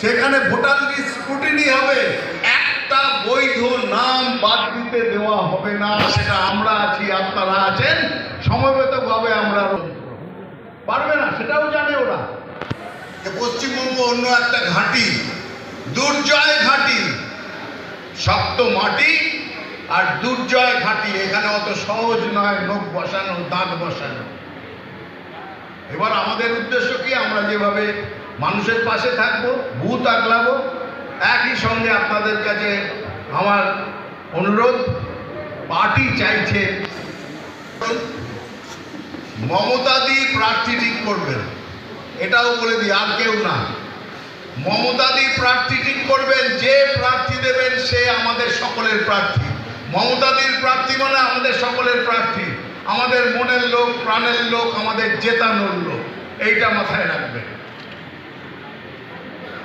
সেখানে voter list scrutiny হবে। একটা বৈধ নাম বাদ দিতে দেওয়া হবে না, সেটা আমরা আছি, আপনারা আছেন, সমবেতভাবে আমরা পারবে না, সেটাও জানে ওরা। পশ্চিমবঙ্গ অন্য একটা ঘাঁটি, দুর্জয় ঘাঁটি। শক্ত মাটি আর দুর্জয় ঘাঁটি, এখানে অত সহজ নয়, নখ বসানো, দাঁত বসানো। এবার আমাদের উদ্দেশ্য কি? আমরা যেভাবে মানুষের পাশে থাকব বুথ আগলাবো। একই সঙ্গে আপনাদের কাছে আমার অনুরোধ, পার্টি চাইছে। মমতা মমতাদি প্রার্থী ঠিক করবেন। এটাও বলে দিই, আর কেউ না। মমতা মমতাদি প্রার্থী ঠিক করবেন, যে প্রার্থী দেবেন সে আমাদের সকলের প্রার্থী। মমতাদির প্রার্থী মানে আমাদের সকলের প্রার্থী। আমাদের মনের লোক, প্রাণের লোক, আমাদের জেতানোর লোক। এইটা মাথায় রাখবেন।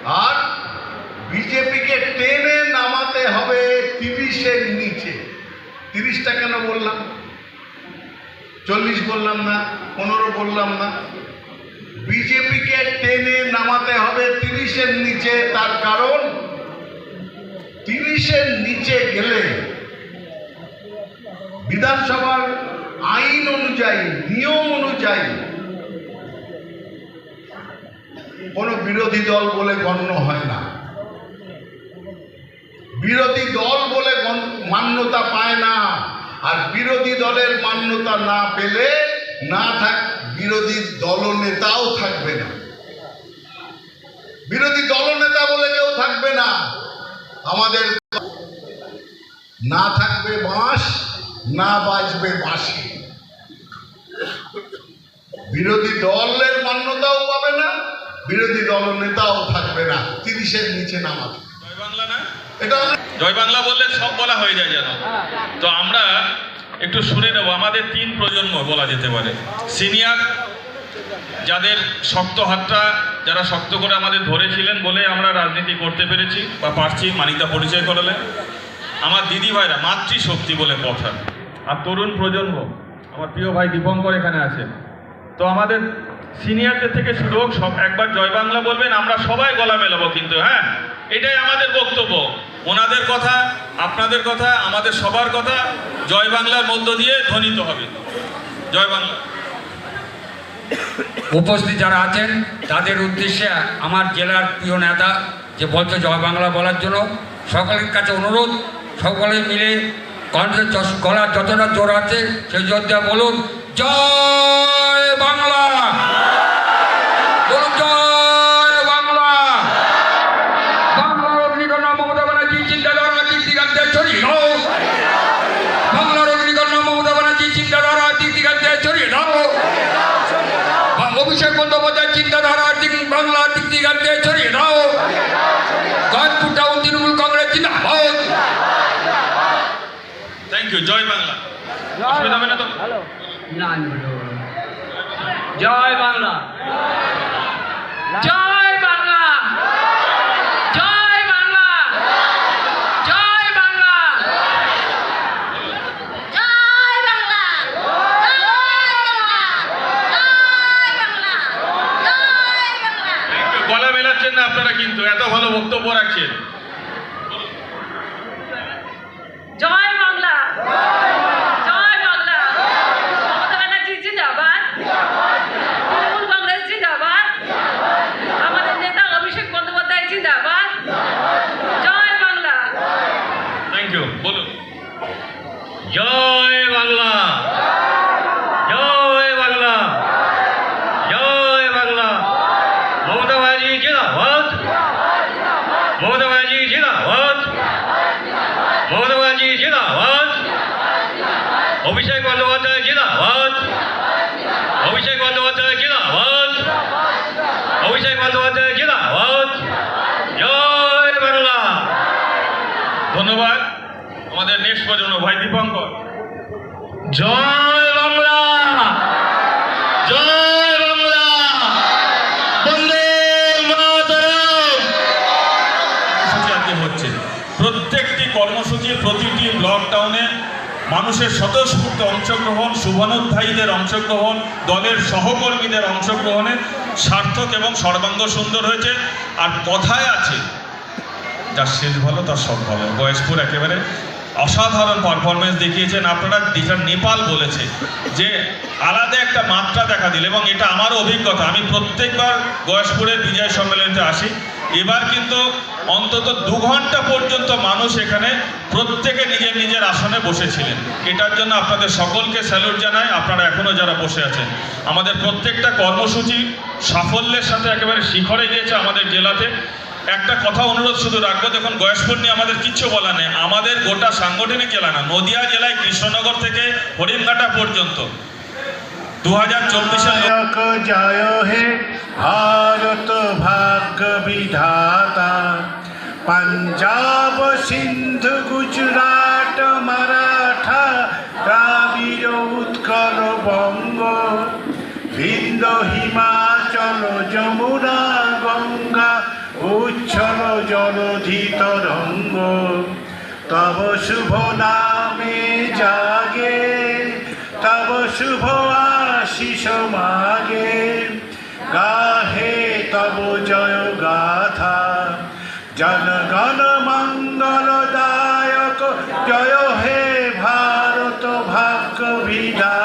আর বিজেপিকে টেনে নামাতে হবে তিরিশের নিচে। তিরিশটা কেন বললাম? চল্লিশ বললাম না, পনেরো বললাম না। বিজেপিকে টেনে নামাতে হবে তিরিশের নিচে, তার কারণ তিরিশের নিচে গেলে বিধানসভার আইন অনুযায়ী, নিয়ম অনুযায়ী কোনো বিরোধী দল বলে গণ্য হয় না। বিরোধী দল বলে মান্যতা পায় না। আর বিরোধী দলের মান্যতা না পেলে না থাক বিরোধী দলনেতাও থাকবে না। বিরোধী দলনেতা বলে কেউ থাকবে না। আমাদের না থাকবে বাঁশ, না বাজবে বাঁশি। বিরোধী দলের বিরোধী দল নেতাও থাকবে না তিরিশের নিচে নামাবে। জয় বাংলা না? এটা জয় বাংলা বললে সব বলা হয়ে যায় যেন। তো আমরা একটু শুনে নেব আমাদের তিন প্রজন্ম বলা যেতে পারে। সিনিয়র যাদের শক্ত হাতটা যারা শক্ত করে আমাদের ধরেছিলেন বলে আমরা রাজনীতি করতে পেরেছি বা পারছি মানিকদা পরিচয় করালেন। আমার দিদি ভাইরা মাতৃশক্তি বলে কথা। আর তরুণ প্রজন্ম আমার প্রিয় ভাই দীপঙ্কর এখানে আছে তো আমাদের সিনিয়রদের থেকে শুরু হোক, সব একবার জয় বাংলা বলবেন, আমরা সবাই গলা মেলাবো কিন্তু হ্যাঁ? এটাই আমাদের বক্তব্য। ওনাদের কথা, আপনাদের কথা, আমাদের সবার কথা, জয় বাংলার মধ্য দিয়ে ধ্বনিত হবে। জয় বাংলা। উপস্থিত যারা আছেন, তাদের উদ্দেশ্যে আমার জেলার প্রিয় নেতা যে বলছে জয় বাংলা বলার জন্য, সকলের কাছে অনুরোধ, সকলে মিলে কণ্ঠের গলার যতটা জোর আছে, সেই জোর দিয়ে বলুন, জয় অভিষেক বন্দ্যোপাধ্যায় চিন্তাধারা দিক বাংলার দিক দিগান্তে ছড়িয়ে দাও। গজপুর টাউন তৃণমূল কংগ্রেস জিন্দাবাদ। থ্যাংক ইউ জয় বাংলা জয় বাংলা জয় বাংলা জয় বাংলা জয় বাংলা জয় বাংলা জয় বাংলা Thank you. না আপনারা কিন্তু এত ভালো বক্তব্য রাখছেন জয় বাংলা জয় বাংলা মমতা ব্যানার্জি জিন্দাবাদ তৃণমূল কংগ্রেস জিন্দাবাদ আমাদের নেতা অভিষেক বন্দ্যোপাধ্যায় জিন্দাবাদ জয় বাংলা থ্যাংক ইউ বলুন জয় বাংলা জয় বাংলা জয় বাংলা মমতা ব্যানার্জি জিন্দাবাদ মমতা ব্যানার্জি জিন্দাবাদ মমতা ব্যানার্জি জিন্দাবাদ অভিষেক বন্দ্যোপাধ্যায়, জিন্দাবাদ। অভিষেক বন্দ্যোপাধ্যায়, জিন্দাবাদ। অভিষেক বন্দ্যোপাধ্যায়, জিন্দাবাদ। জয় বাংলা। ধন্যবাদ। আমাদের নেক্সট প্রজন্ম, ভাই দীপঙ্কর। জয় বাংলা। জয় বাংলা। বন্দে মাতরম। কর্মসূচি হচ্ছে। প্রত্যেকটি কর্মসূচির প্রতিটি ব্লক টাউনে মানুষের স্বতঃস্ফূর্ত অংশগ্রহণ, শুভানুধ্যায়ীদের অংশগ্রহণ, দলের সহকর্মীদের অংশগ্রহণে সার্থক এবং সর্বাঙ্গ সুন্দর হয়েছে। আর কথায় আছে যার শেষ ভালো তার সব ভালো। বয়সপুর একেবারে অসাধারণ পারফরমেন্স দেখিয়েছেন। আপনারা যেটা নেপাল বলেছে যে, আলাদা একটা মাত্রা দেখা দিল এবং এটা আমার অভিজ্ঞতা। আমি প্রত্যেকবার গয়েশপুরের বিজয় সম্মেলনীতে আসি। এবার কিন্তু অন্তত দু ঘণ্টা পর্যন্ত মানুষ এখানে প্রত্যেকে নিজের নিজের আসনে বসেছিলেন। এটার জন্য আপনাদের সকলকে স্যালুট জানাই। আপনারা এখনও যারা বসে আছেন, আমাদের প্রত্যেকটা কর্মসূচি সাফল্যের সাথে একেবারে শিখরে গিয়েছে আমাদের জেলাতে। একটা কথা অনুরোধ শুধু রাখব, দেখুন, গয়েশপুর নিয়ে আমাদের কিচ্ছু বলা নেই। আমাদের গোটা সাংগঠনিক জেলা না, নদিয়া জেলায় কৃষ্ণনগর থেকে হরিণঘাটা পর্যন্ত। দু হাজার ভারত ভাগ্য বিধাতা পঞ্জাব, সিন্ধু, গুজরাট, মারাঠা দ্রাবিড় উৎকল বঙ্গ বিন্দ হিমাচল, যমুনা, গঙ্গা, উচ্ছল জলধি তরঙ্গ তব শুভ নামে জাগে, তব শুভ আশিস মাগে। গাহে তব জয় জয় হে ভারত ভাগ্য বিধাতা